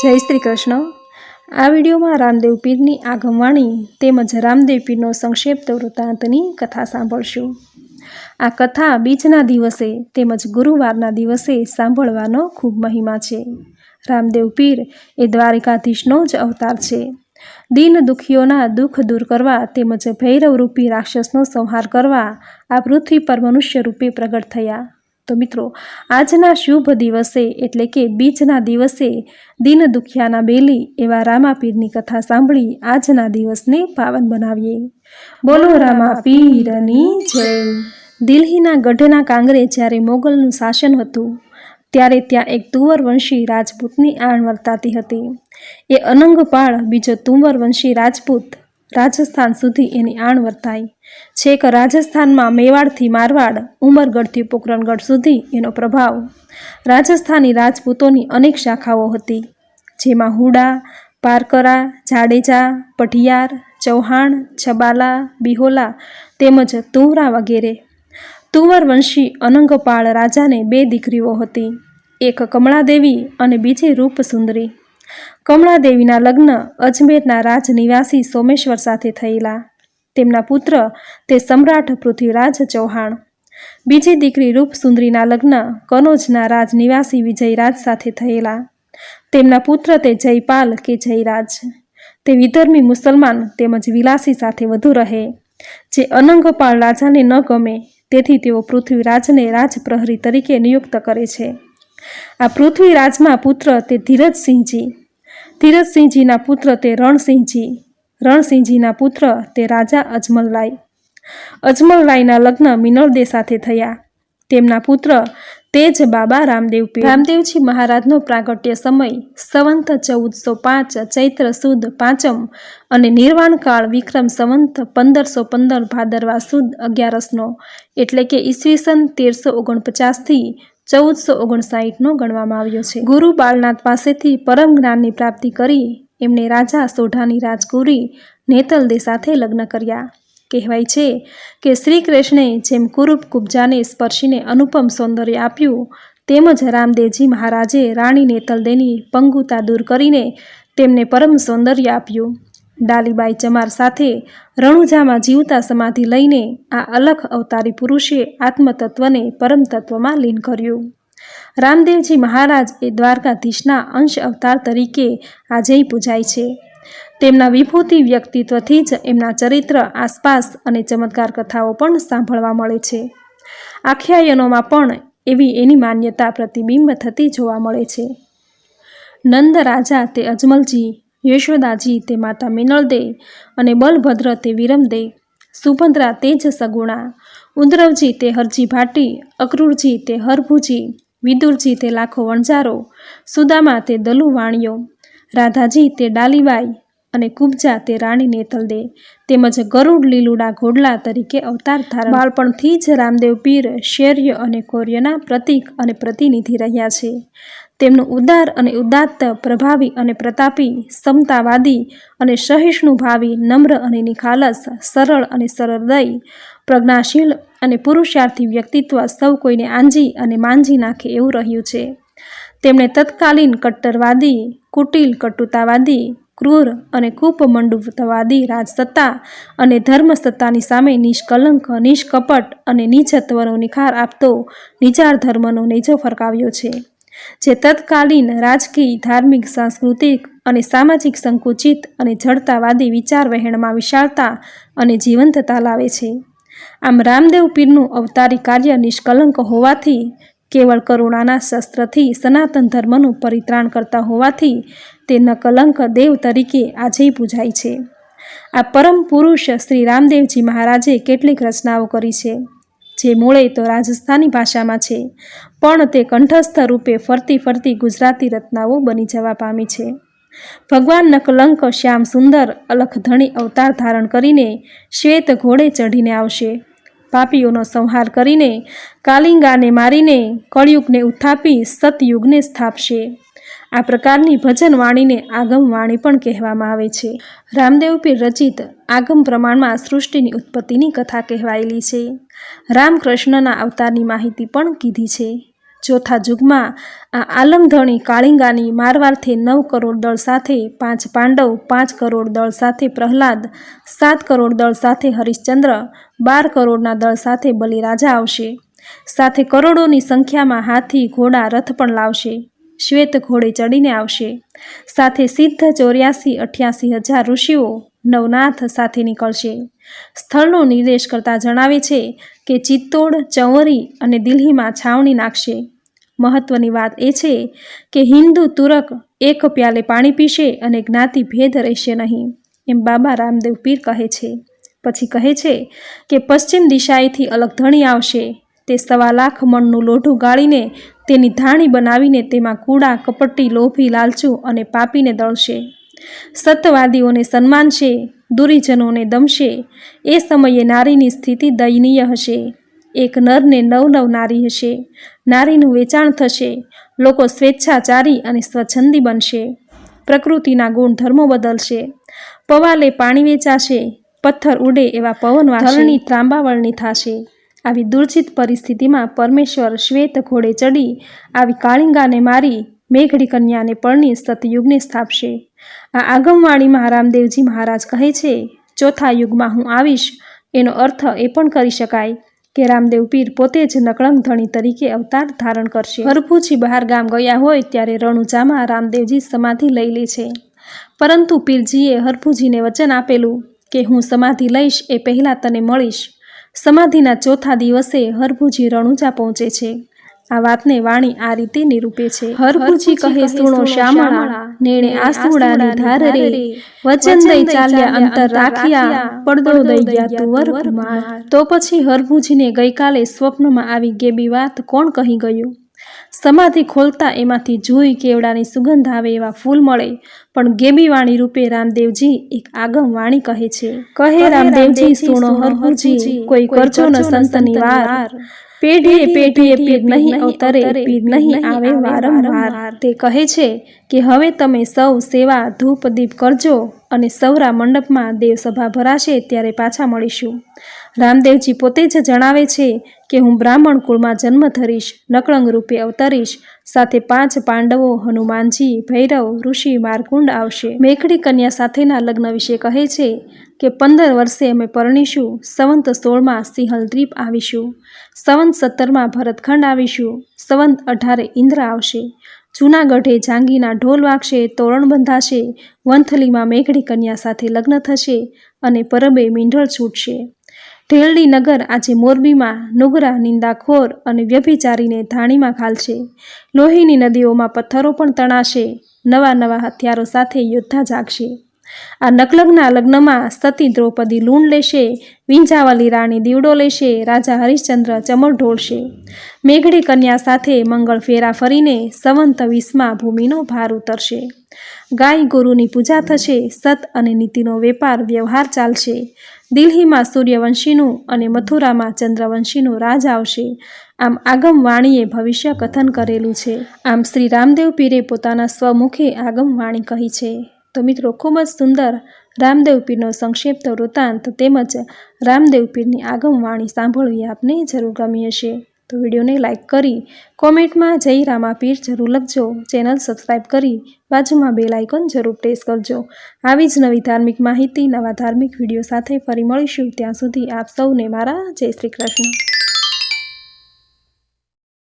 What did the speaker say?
જય શ્રી કૃષ્ણ. આ વિડીયોમાં રામદેવ પીરની આગમવાણી તેમજ રામદેવ પીરનો સંક્ષેપ્ત વૃત્તાંતની કથા સાંભળશું. આ કથા બીજના દિવસે તેમજ ગુરુવારના દિવસે સાંભળવાનો ખૂબ મહિમા છે. રામદેવ પીર એ દ્વારિકાધીશનો જ અવતાર છે. દિન દુઃખીઓના દુઃખ દૂર કરવા તેમજ ભૈરવરૂપી રાક્ષસનો સંહાર કરવા આ પૃથ્વી પર મનુષ્ય રૂપે પ્રગટ થયા. તો મિત્રો આજના શુભ દિવસે એટલે કે બીજના દિવસે દિન દુખિયાના બેલી એવા રામાપીરની કથા સાંભળી આજના દિવસને પાવન બનાવીએ. બોલો રામાપીરની જય. દિલ્હીના ગઢના કાંગરે જ્યારે મોગલનું શાસન હતું ત્યારે ત્યાં એક તુંવરવંશી રાજપૂતની આણ વર્તાતી હતી. એ અનંગપાળ બીજો તુંવર વંશી રાજપૂત રાજસ્થાન સુધી એની આણ વર્તાઈ. છેક રાજસ્થાનમાં મેવાડથી મારવાડ, ઉમરગઢથી પોકરણગઢ સુધી એનો પ્રભાવ. રાજસ્થાની રાજપૂતોની અનેક શાખાઓ હતી, જેમાં હુડા, પારકરા, જાડેજા, પઢિયાર, ચૌહાણ, છબાલા, બિહોલા તેમજ તુંવરા વગેરે. તુંવર વંશી અનંગપાળ રાજાને બે દીકરીઓ હતી, એક કમળાદેવી અને બીજી રૂપસુંદરી. કમળાદેવીના લગ્ન અજમેરના રાજ નિવાસી સોમેશ્વર સાથે થયેલા. તેમના પુત્ર તે સમ્રાટ પૃથ્વીરાજ ચૌહાણ. બીજી દીકરી રૂપસુંદરીના લગ્ન કનોજના રાજ નિવાસી વિજયરાજ સાથે થયેલા. તેમના પુત્ર તે જયપાલ કે જયરાજ. તે વિધર્મી મુસલમાન તેમજ વિલાસી સાથે વધુ રહે. જે અનંગપાળ રાજાને ન ગમે, તેથી તેઓ પૃથ્વીરાજને રાજપ્રહરી તરીકે નિયુક્ત કરે છે. આ પૃથ્વીરાજમાં પુત્ર તે ધીરજસિંહજી ધીરજસિંહજીના પુત્ર તે રણસિંહજી. રણસિંહજીના પુત્ર તે રાજા અજમલરાય. અજમલરાયના લગ્ન મિનળદે સાથે થયા. તેમના પુત્ર તે બાબા રામદેવ રામદેવજી મહારાજનો પ્રાગટ્ય સમય સંવંત ચૌદસો પાંચ, ચૈત્ર સુદ પાંચમ અને નિર્વાણકાળ વિક્રમ સંવંત પંદરસો પંદર ભાદરવા સુદ અગિયારસનો. એટલે કે ઈસવીસન તેરસો ઓગણપચાસથી ચૌદસો ઓગણસાઠનો ગણવામાં આવ્યો છે. ગુરુ બાળનાથ પાસેથી પરમ જ્ઞાનની પ્રાપ્તિ કરી એમણે રાજા સોઢાની રાજકુરી નેતલદે સાથે લગ્ન કર્યા. કહેવાય છે કે શ્રી કૃષ્ણે જેમ કુરૂપ કુબજાને સ્પર્શીને અનુપમ સૌંદર્ય આપ્યું, તેમજ રામદેવજી મહારાજે રાણી નેતલદેની પંગુતા દૂર કરીને તેમને પરમ સૌંદર્ય આપ્યું. ડાલીબાઈ ચમાર સાથે રણુજામાં જીવતા સમાધિ લઈને આ અલખ અવતારી પુરુષે આત્મતત્વને પરમતત્વમાં લીન કર્યું. રામદેવજી મહારાજ એ દ્વારકાધીશના અંશ અવતાર તરીકે આજેય પૂજાય છે. તેમના વિભૂતિ વ્યક્તિત્વથી જ એમના ચરિત્ર, આસપાસ અને ચમત્કાર કથાઓ પણ સાંભળવા મળે છે. આખ્યાયનોમાં પણ એવી એની માન્યતા પ્રતિબિંબ થતી જોવા મળે છે. નંદ રાજા તે અજમલજી યશોદાજી તે માતા મિનળદે અને બલભદ્ર તે વિરમદે સુભદ્રા તે જ સગુણા. ઉદ્રવજી તે હરજી ભાટી, અક્રૂરજી તે હરભુજી, વિદુરજી તે લાખો વણજારો સુદામા તે દલુ વાણિયો, રાધાજી તે ડાલીબાઈ અને કુબજા તે રાણી નેતલદે તેમજ ગરુડ લીલુડા ઘોડલા તરીકે અવતાર ધારણ. બાળપણથી જ રામદેવ પીર, શૌર્ય અને કૌર્યના પ્રતીક અને પ્રતિનિધિ રહ્યા છે. તેમનું ઉદાર અને ઉદાત્ત, પ્રભાવી અને પ્રતાપી, સમતાવાદી અને સહિષ્ણુભાવી નમ્ર અને નિખાલસ, સરળ અને સરળદય, પ્રજ્ઞાશીલ અને પુરુષાર્થી વ્યક્તિત્વ સૌ કોઈને આંજી અને માંજી નાખે એવું રહ્યું છે. તેમણે તત્કાલીન કટ્ટરવાદી, કુટિલ કટુતાવાદી, ક્રૂર અને કૂપમંડુતવાદી રાજસત્તા અને ધર્મસત્તાની સામે નિષ્કલંક, નિષ્કપટ અને નીચત્વનો નિખાર આપતો નિજાર ધર્મનો નેજો ફરકાવ્યો છે. જે તત્કાલીન રાજકીય, ધાર્મિક, સાંસ્કૃતિક અને સામાજિક સંકુચિત અને જડતાવાદી વિચાર વહેણમાં વિશાળતા અને જીવંતતા લાવે છે. આમ રામદેવ પીરનું અવતારી કાર્ય નિષ્કલંક હોવાથી, કેવળ કરુણાના શસ્ત્રથી સનાતન ધર્મનું પરિત્રાણ કરતા હોવાથી, તે નકલંક દેવ તરીકે આજેય પૂજાય છે. આ પરમ પુરુષ શ્રી રામદેવજી મહારાજે કેટલીક રચનાઓ કરી છે. જે મૂળે તો રાજસ્થાની ભાષામાં છે, પણ તે કંઠસ્થ રૂપે ફરતી ફરતી ગુજરાતી રત્નાઓ બની જવા પામી છે. ભગવાન નકલંક શ્યામ સુંદર અલખધણી અવતાર ધારણ કરીને શ્વેત ઘોડે ચઢીને આવશે. પાપીઓનો સંહાર કરીને કાલિંગાને મારીને કળિયુગને ઉત્થાપી સતયુગને સ્થાપશે. આ પ્રકારની ભજન વાણીને આગમ વાણી પણ કહેવામાં આવે છે. રામદેવ પીર રચિત આગમ પ્રમાણમાં સૃષ્ટિની ઉત્પત્તિની કથા કહેવાયેલી છે. રામકૃષ્ણના અવતારની માહિતી પણ કીધી છે. ચોથા યુગમાં આ આલમધણી કાળિંગાની મારવારથી નવ કરોડ દળ સાથે પાંચ પાંડવ, પાંચ કરોડ દળ સાથે પ્રહલાદ, સાત કરોડ દળ સાથે હરિશ્ચંદ્ર, બાર કરોડના દળ સાથે બલિરાજા આવશે. સાથે કરોડોની સંખ્યામાં હાથી, ઘોડા, રથ પણ લાવશે. શ્વેત ઘોડે ચડીને આવશે. સાથે સિદ્ધ ચોર્યાસી અઠ્યાસી હજાર ઋષિઓ નવનાથ સાથે નીકળશે. સ્થળનો નિર્દેશ કરતા જણાવે છે કે ચિત્તોડ, ચંવરી અને દિલ્હીમાં છાવણી નાખશે. મહત્વની વાત એ છે કે હિન્દુ તુરક એક પ્યાલે પાણી પીશે અને જ્ઞાતિ ભેદ રહેશે નહીં, એમ બાબા રામદેવ પીર કહે છે. પછી કહે છે કે પશ્ચિમ દિશાએથી અલગ ધણી આવશે. તે સવા લાખ મણનું લોઢું ગાળીને તેની ધાણી બનાવીને તેમાં કૂડા, કપટી, લોભી, લાલચું અને પાપીને દળશે. સત્યવાદીઓને સન્માનશે, દુરીજનોને દમશે. એ સમયે નારીની સ્થિતિ દયનીય હશે. એક નરને નવ નવ નારી હશે. નારીનું વેચાણ થશે. લોકો સ્વેચ્છાચારી અને સ્વચ્છંદી બનશે. પ્રકૃતિના ગુણધર્મો બદલશે. પવાલે પાણી વેચાશે. પથ્થર ઉડે એવા પવન ધરણી ત્રાંબાવળની થશે. આવી દુર્જિત પરિસ્થિતિમાં પરમેશ્વર શ્વેત ઘોડે ચડી આવી કાળિંગાને મારી, મેઘડી કન્યાને પરણી સતયુગને સ્થાપશે. આ આગમવાણીમાં રામદેવજી મહારાજ કહે છે, ચોથા યુગમાં હું આવીશ, એનો અર્થ એ પણ કરી શકાય કે રામદેવ પીર પોતે જ નકળંગ ધણી તરીકે અવતાર ધારણ કરશે. હરભુજી બહાર ગામ ગયા હોય ત્યારે રણુજામાં રામદેવજી સમાધિ લઈ લે છે. પરંતુ પીરજીએ હરભુજીને વચન આપેલું કે હું સમાધિ લઈશ એ પહેલાં તને મળીશ. સમાધિના ચોથા દિવસે હરભુજી રણુજા પહોંચે છે. આ વાતને વાણી આ રીતે નિરૂપે છે. હરભુજી કહે સુણો શ્યામળા નેણે આસુડાની ધાર રે વચન દઈ ચાલ્યા અંતર રાખ્યા પડદો દઈ ગયા તુવર કુમાર તો પછી હરભુજીને ગઈકાલે સ્વપ્નમાં આવી ગેબી વાત કોણ કહી ગયું? સમાધિ ખોલતા એમાંથી જુઈ કેવડાની સુગંધ આવે એવા ફૂલ મળે. પણ ગેબી વાણી રૂપે રામદેવજી એક આગમ વાણી કહે છે. કહે રામદેવજી સુણો હરભુજી કોઈ કરજો ન સંતની વાર. પેઢીએ પેઢીએ પીર નહીં અવતરે પીર નહીં આવે વારંવાર. તે કહે છે કે હવે તમે સૌ સેવા ધૂપ દીપ કરજો. અને સૌરા મંડપમાં દેવસભા ભરાશે ત્યારે પાછા મળીશું. રામદેવજી પોતે જ જણાવે છે કે હું બ્રાહ્મણ કુળમાં જન્મ ધરીશ, નકળંગ રૂપે અવતરીશ, સાથે પાંચ પાંડવો, હનુમાનજી, ભૈરવ, ઋષિ, મારકુંડ આવશે. મેઘડી કન્યા સાથેના લગ્ન વિશે કહે છે કે પંદર વર્ષે અમે પરણીશું, સંવંત સોળમાં સિંહલ દ્વીપ આવીશું, સંવંત સત્તરમાં ભરતખંડ આવીશું, સંવંત અઢારે ઇન્દ્ર આવશે. જૂનાગઢે જાંગીના ઢોલ વાગશે, તોરણ બંધાશે, વંથલીમાં મેઘડી કન્યા સાથે લગ્ન થશે અને પરબે મીંઢળ છૂટશે. ઢેલડી નગર આજે મોરબીમાં નુગરા, નિંદાખોર અને વ્યભિચારીને ધાણીમાં ખાલશે લોહીની નદીઓમાં પથ્થરો પણ તણાશે. નવા નવા હથિયારો સાથે યોદ્ધા જાગશે. આ નકલગ્ના લગ્નમાં સતી દ્રૌપદી લૂણ લેશે, વિંજાવલી રાણી દીવડો લેશે, રાજા હરિશ્ચંદ્ર ચમર ઢોળશે. મેઘડી કન્યા સાથે મંગળ ફેરા ફરીને સંવંત વીસમાં ભૂમિનો ભાર ઉતરશે. ગાય ગુરુની પૂજા થશે, સત અને નીતિનો વેપાર વ્યવહાર ચાલશે. દિલ્હીમાં સૂર્યવંશીનું અને મથુરામાં ચંદ્રવંશીનું રાજ આવશે. આમ આગમ વાણીએ ભવિષ્ય કથન કરેલું છે. આમ શ્રી રામદેવ પીરે પોતાના સ્વમુખે આગમ વાણી કહી છે. તો મિત્રો ખૂબ જ સુંદર રામદેવ પીરનો સંક્ષિપ્ત વૃત્તાંત તેમજ રામદેવ પીરની આગમવાણી સાંભળવી આપને જરૂર ગમી હશે. તો વિડીયોને લાઇક કરી, કોમેન્ટમાં જય રામા પીર જરૂર લખજો. ચેનલ સબસ્ક્રાઈબ કરી, બાજુમાં બેલ આઇકોન જરૂર પ્રેસ કરજો. આવી જ નવી ધાર્મિક માહિતી, નવા ધાર્મિક વીડિયો સાથે ફરી મળીશું. ત્યાં સુધી આપ સૌને મારા જય શ્રી કૃષ્ણ.